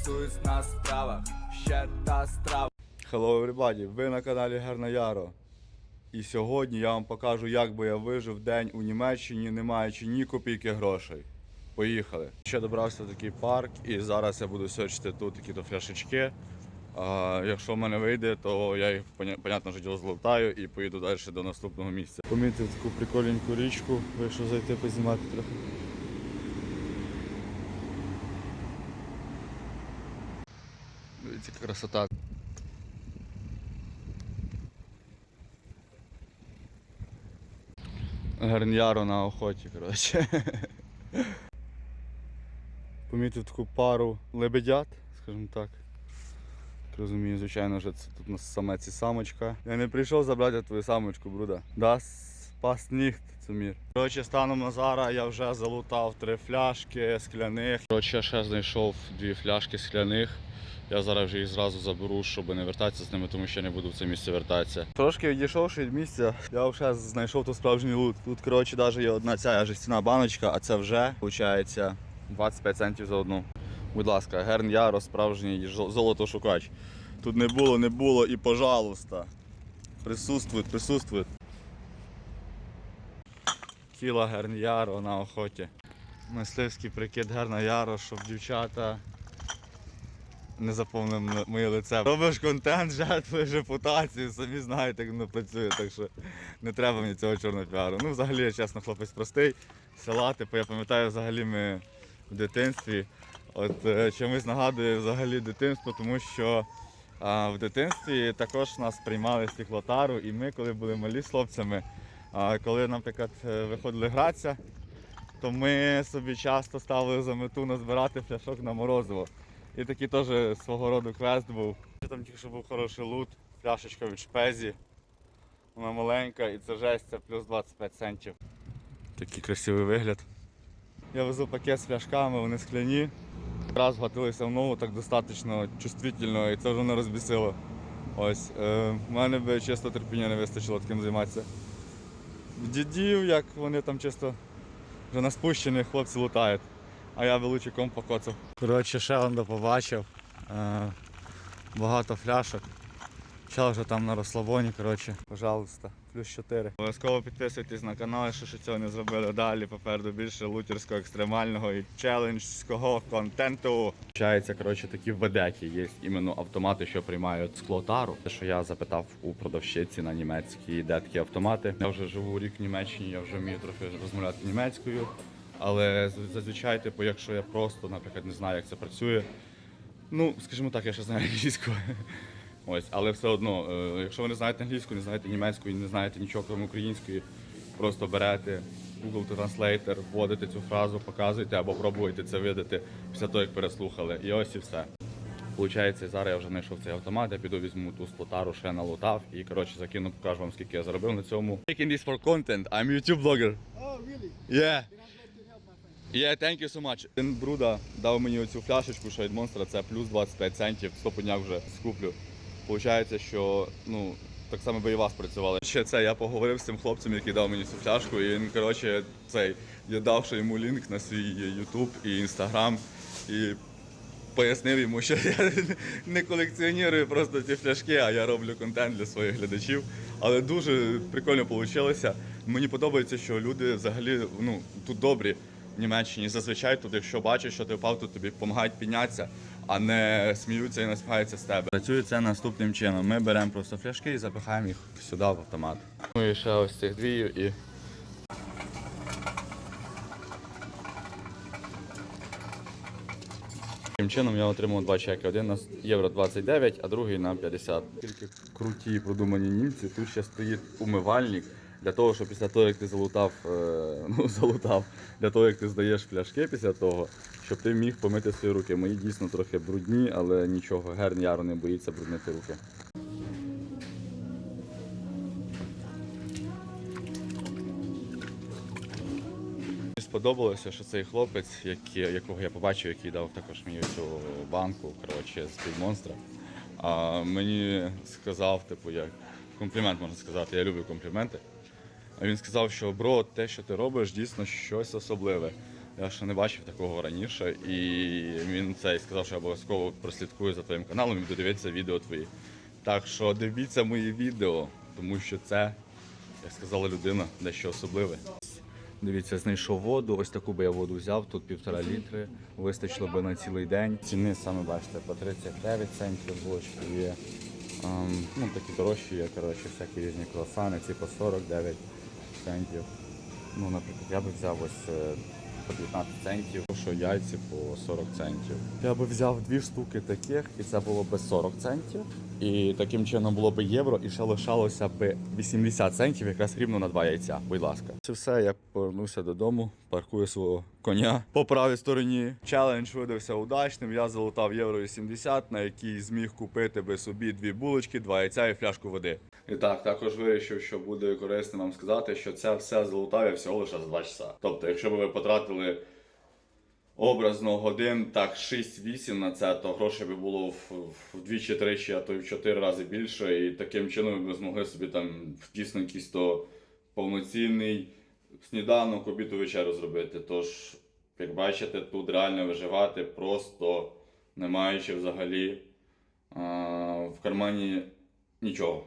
фокусуюсь на справах, ще та страва. Hello everybody, ви на каналі Герна Яро. І сьогодні я вам покажу, як би я вижив день у Німеччині, не маючи ні копійки грошей. Поїхали. Ще добрався в такий парк, і зараз я буду сечити тут такі-то фляшечки. А, якщо в мене вийде, то я їх, поня- понятно, що зловтаю і поїду далі до наступного місця. Помітив таку прикольненьку річку, вийшов зайти познімати трохи. Дивіться, красота. Гарняру на охоті, коротше. Помітив таку пару лебедят, скажімо так. Розумію, звичайно, що це тут у нас самець і самочка. Я не прийшов забрати твою самочку, бруда. Das nicht zu mir. Коротше, станом на зараз я вже залутав три фляшки скляних. Коротше, я ще знайшов дві фляшки скляних. Я зараз вже їх зразу заберу, щоб не вертатися з ними, тому що не буду в це місце вертатися. Трошки відійшовши від місця, я вже знайшов тут справжній лут. Тут, коротше, навіть є одна ця жестяна баночка, а це вже, виходить, 25 центів за одну. Будь ласка, Герн Яро, справжній золотошукач. Тут не було, не було і пожалуйста. Присутствують, присутствують. Кіла Герн Яро на охоті. Мисливський прикид Герна Яро, щоб дівчата не заповнив моє лице. Робиш контент, жертвуєш репутацію, самі знаєте, як воно працює, так що не треба мені цього чорного піару. Ну, взагалі, я чесно, хлопець простий, села, типу, я пам'ятаю, взагалі ми в дитинстві. От е, чомусь нагадує взагалі дитинство, тому що а, в дитинстві також нас приймали з стеклотару, і ми, коли були малі з хлопцями, а, коли, наприклад, е, виходили гратися, то ми собі часто ставили за мету назбирати фляшок на морозиво. І такий теж свого роду квест був. Там тільки що був хороший лут, пляшечка від шпезі. Вона маленька і це жесть, це плюс 25 центів. Такий красивий вигляд. Я везу пакет з фляшками, вони скляні. Раз вгатилися в ногу так достатньо чувствительно і це вже не розбісило. Ось, е, мене би чисто терпіння не вистачило таким займатися. Дідів, як вони там чисто вже на спущені хлопці лутають а я величиком покоцав. Коротше, он побачив. Е, багато фляшок. Чел вже там на розслабоні, коротше, пожалуйста, плюс 4. Обов'язково підписуйтесь на канал, якщо ще цього не зробили далі. Попереду більше лутерського, екстремального і челенджського контенту. Получається, коротше, такі ведеки є іменно автомати, що приймають склотару. Те, що я запитав у продавщиці на німецькій, де такі автомати. Я вже живу рік в Німеччині, я вже вмію трохи розмовляти німецькою. Але зазвичай, типу, якщо я просто, наприклад, не знаю, як це працює, ну, скажімо так, я ще знаю англійську. Ось, але все одно, е, якщо ви не знаєте англійську, не знаєте німецьку і не знаєте нічого крім української, просто берете Google Translator, вводите цю фразу, показуєте або пробуєте це видати після того, як переслухали. І ось і все. Получається, зараз я вже знайшов цей автомат, я піду візьму ту сплотару, ще налутав і коротше закину, покажу вам скільки я заробив на цьому. Making this for content, I'm YouTube blogger. Oh, really? Yeah. Yeah, thank you so much. Він Бруда дав мені оцю фляшечку, що від монстра це плюс 25 центів, 100 подняк вже скуплю. Получається, що ну, так само би і вас працювали. Ще це я поговорив з цим хлопцем, який дав мені цю фляжку, і він, коротше, цей, я дав ще йому лінк на свій YouTube і Instagram. І пояснив йому, що я не колекціоную просто ці фляшки, а я роблю контент для своїх глядачів. Але дуже прикольно вийшло. Мені подобається, що люди взагалі ну, тут добрі Німеччині. Зазвичай тут, якщо бачиш, що ти впав, то тобі допомагають піднятися, а не сміються і насміхаються з тебе. Працює це наступним чином. Ми беремо просто фляшки і запихаємо їх сюди в автомат. Ну і ще ось цих дві і. Таким чином я отримав два чеки. Один на євро 29, а другий на 50. Тільки круті продумані німці. Тут ще стоїть умивальник для того, щоб після того, як ти залутав, е, ну залутав, для того, як ти здаєш фляшки після того, щоб ти міг помити свої руки. Мої дійсно трохи брудні, але нічого, Герн Яро не боїться бруднити руки. Сподобалося, що цей хлопець, якого я побачив, який дав також мені цю банку коротше, з під монстра. А мені сказав, типу, як комплімент можна сказати, я люблю компліменти. А він сказав, що бро, те, що ти робиш, дійсно щось особливе. Я ще не бачив такого раніше, і він цей сказав, що я обов'язково прослідкую за твоїм каналом і буду дивитися відео твої. Так що дивіться мої відео, тому що це, як сказала людина, дещо особливе. Дивіться, знайшов воду. Ось таку би я воду взяв, тут півтора літри. Вистачило би на цілий день. Ціни саме бачите, по 39 центів булочки є. Ем, ну, такі дорожчі є, коротше, всякі різні круасани, ці по 49 центів. Ну, наприклад, я би взяв ось е, по 19 центів, що яйці по 40 центів. Я би взяв дві штуки таких, і це було би 40 центів. І таким чином було б євро, і ще лишалося б 80 центів, якраз рівно на два яйця. Будь ласка. Це все, я повернувся додому, паркую свого коня по правій стороні. Челендж видався удачним. Я залутав євро 80, на який зміг купити би собі дві булочки, два яйця і фляжку води. І так, також вирішив, що буде корисно вам сказати, що це все залутав я всього лише за 2 часа. Тобто, якщо б ви потратили образно годин так 6-8 на це, то грошей би було вдвічі, тричі, а то й в 4 рази більше. І таким чином б змогли собі там дійсно якийсь то повноцінний сніданок, обід вечерю зробити. Тож, як бачите, тут реально виживати просто не маючи взагалі а, в кармані нічого.